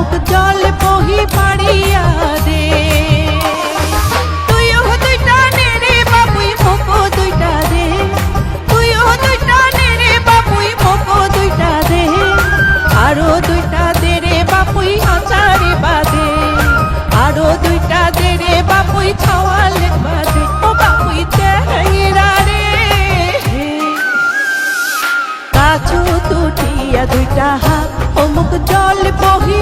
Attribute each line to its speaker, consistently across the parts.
Speaker 1: অমুক জল বহি পাড়িয়া দে। তুইও দুইটা নে রে বাবুই মোকো দুইটা দে। তুইও দুইটা নে রে বাবুই মোকো দুইটা দুইটা দে রে বাবুই আচারে বাদে। আরও দুইটা দে রে বাবুই ছাওয়ালে বাদে। ও বাবুই তেহরা রে। দুইটা হাত অমুক জল বহি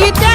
Speaker 1: you down.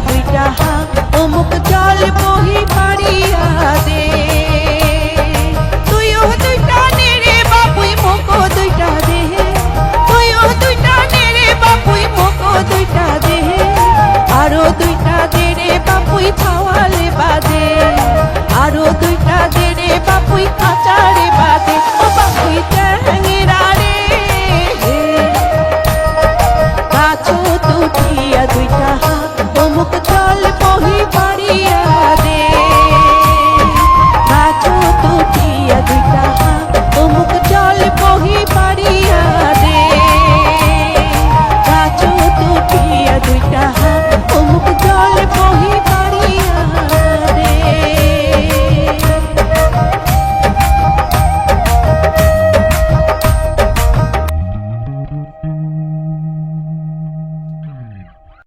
Speaker 1: দুইটা হাত অমুক জল